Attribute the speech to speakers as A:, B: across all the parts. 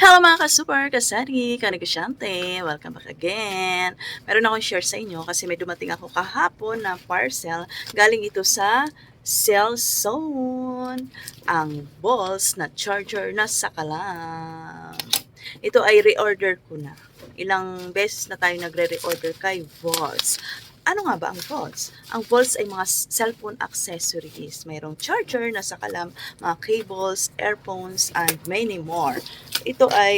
A: Hello mga ka-super, kasari, kanegosyante, welcome back again. Meron akong share sa inyo kasi may dumating ako kahapon na parcel. Galing ito sa Cell Zone. Ang balls na charger na sakalam. Ito ay reorder ko na. Ilang beses na tayo nagre-reorder kay Volts. Ano nga ba ang Volts? Ang Volts ay mga cellphone accessories. Mayroong charger na sakalam, mga cables, earphones, and many more. Ito ay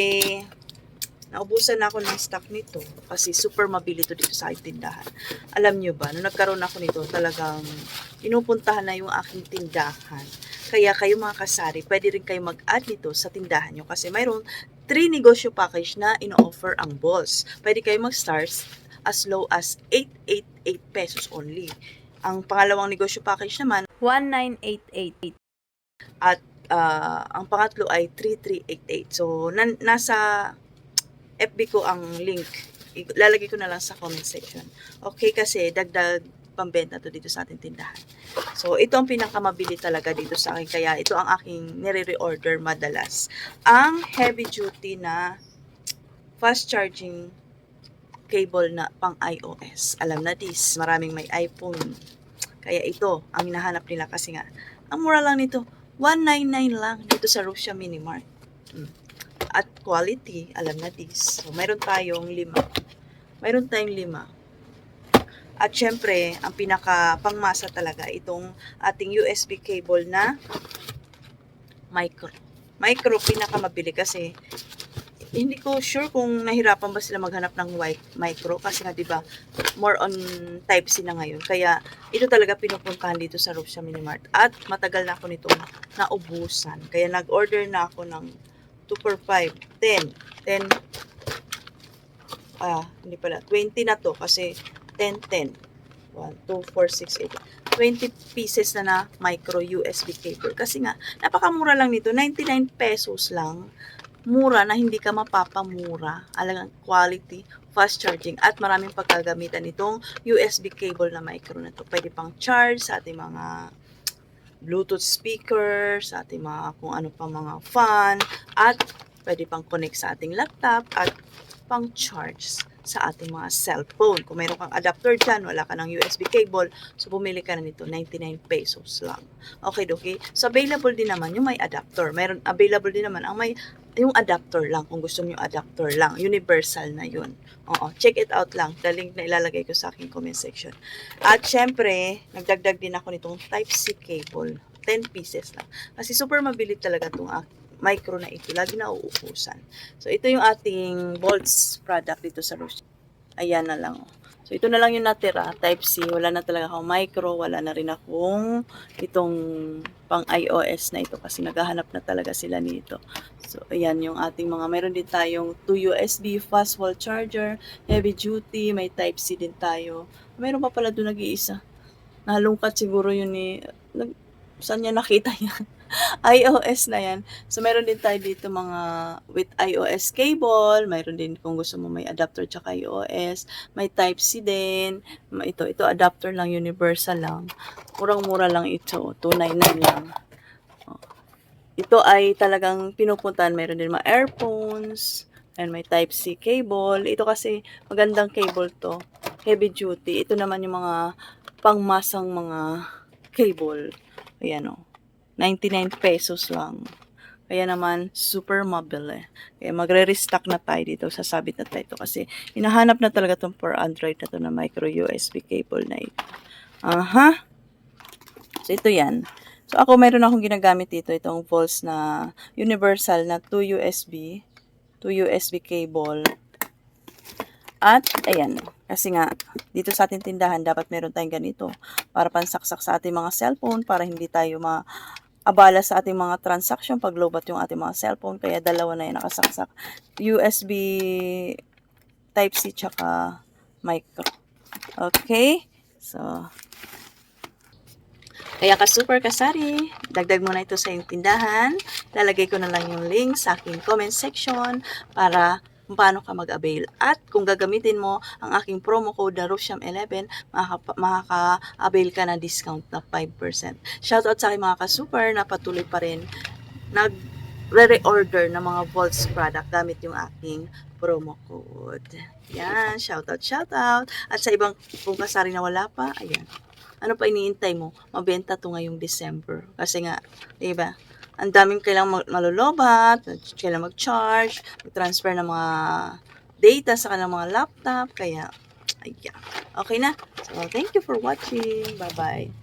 A: naubusan na ako ng stock nito kasi super mabili to dito sa aking tindahan. Alam nyo ba, nung nagkaroon ako nito, talagang pinupuntahan na yung aking tindahan. Kaya kayo mga kasari, pwede rin kayo mag-add nito sa tindahan nyo kasi mayroong 3 negosyo package na ino-offer ang boss. Pwede kayo mag-start as low as 888 pesos only. Ang pangalawang negosyo package naman,
B: 1988.
A: at ah, ang pangatlo ay 3388. So, nan- nasa FB ko ang link. Lalagay ko na lang sa comment section. Okay, kasi dagdag pambenta to dito sa ating tindahan. So, ito ang pinakamabili talaga dito sa akin. Kaya ito ang aking nire-reorder madalas. Ang heavy duty na fast charging cable na pang iOS. Alam na this, maraming may iPhone. Kaya ito, ang hinahanap nila kasi nga, ang mura lang nito, 199 lang dito sa Russia Mini Mart. Mm. At quality, alam na this. So, mayroon tayong lima. Mayroon tayong lima. At syempre, ang pinaka pangmasa talaga, itong ating USB cable na micro. Micro, pinakamabili kasi hindi ko sure kung nahirapan ba sila maghanap ng white micro kasi nga 'di ba more on type C na ngayon. Kaya ito talaga pinupuntahan dito sa Russia Mini Mart at matagal na ako nitong naubusan. Kaya nag-order na ako ng 2 for 5, 10, 10 ah, hindi pala, 20 na to kasi 10, 10. 1, 2, 4, 6, 8. 20 pieces na na micro USB cable. Kasi nga, napakamura lang nito. 99 pesos lang mura na hindi ka mapapamura. Alagang quality, fast charging, at maraming pagkagamitan itong USB cable na micro na to. Pwede pang charge sa ating mga Bluetooth speaker, sa ating mga kung ano pa mga fan, at pwede pang connect sa ating laptop, at pang charge sa ating mga cellphone. Kung mayroon kang adapter dyan, wala ka ng USB cable, so bumili ka na nito, 99 pesos lang. Okay, okay. So, available din naman yung may adapter. Meron, available din naman ang may yung adapter lang, kung gusto niyo adapter lang. Universal na yun. Oo, check it out lang. The link na ilalagay ko sa aking comment section. At syempre, nagdagdag din ako nitong Type-C cable. 10 pieces lang. Kasi super mabili talaga itong micro na ito. Lagi na uubusan. So, ito yung ating Bolts product dito sa Roche. Ayan na lang. oh. So, ito na lang yung natira. Type-C. Wala na talaga akong micro. Wala na rin akong itong pang iOS na ito kasi naghahanap na talaga sila nito. So, ayan yung ating mga, meron din tayong 2 USB fast wall charger, heavy duty, may Type-C din tayo. Meron pa pala doon nag-iisa. Nalungkat siguro yun ni, nag, saan niya nakita yan? iOS na yan. So, meron din tayo dito mga with iOS cable. Meron din kung gusto mo may adapter tsaka iOS. May Type-C din. Ito, ito adapter lang, universal lang. Murang-mura lang ito. 299 lang. Oh. Ito ay talagang pinupuntahan. Meron din mga earphones. And may Type-C cable. Ito kasi magandang cable to. Heavy duty. Ito naman yung mga pangmasang mga cable. Ayan o. 99 pesos lang. Kaya naman, super mabili. Kaya magre-restock na tayo dito. Sasabit na tayo ito kasi hinahanap na talaga itong for Android na to na micro USB cable na ito. Aha. So, ito yan. So, ako meron akong ginagamit dito. Itong Volts na universal na 2 USB. 2 USB cable. At, ayan, kasi nga, dito sa ating tindahan, dapat meron tayong ganito para pansaksak sa ating mga cellphone, para hindi tayo maabala sa ating mga transaction pag lobat yung ating mga cellphone. Kaya dalawa na yan nakasaksak. USB Type-C tsaka micro. Okay? So, kaya ka super kasari, dagdag mo na ito sa iyong tindahan. Lalagay ko na lang yung link sa aking comment section para kung paano ka mag-avail. At kung gagamitin mo ang aking promo code na Rosham11, makaka- makaka-avail ka na discount na 5%. Shoutout sa aking mga ka-super na patuloy pa rin nag re-reorder ng mga Volts product gamit yung aking promo code. Yan, shoutout, shoutout. At sa ibang kung kasari na wala pa, ayan. Ano pa iniintay mo? Mabenta to ngayong December. Kasi nga, di ba? Ang daming kailangang mag- malulobat, kailangang mag-charge, mag-transfer ng mga data sa kanilang mga laptop. Kaya, ayan. Okay na? So, thank you for watching. Bye-bye.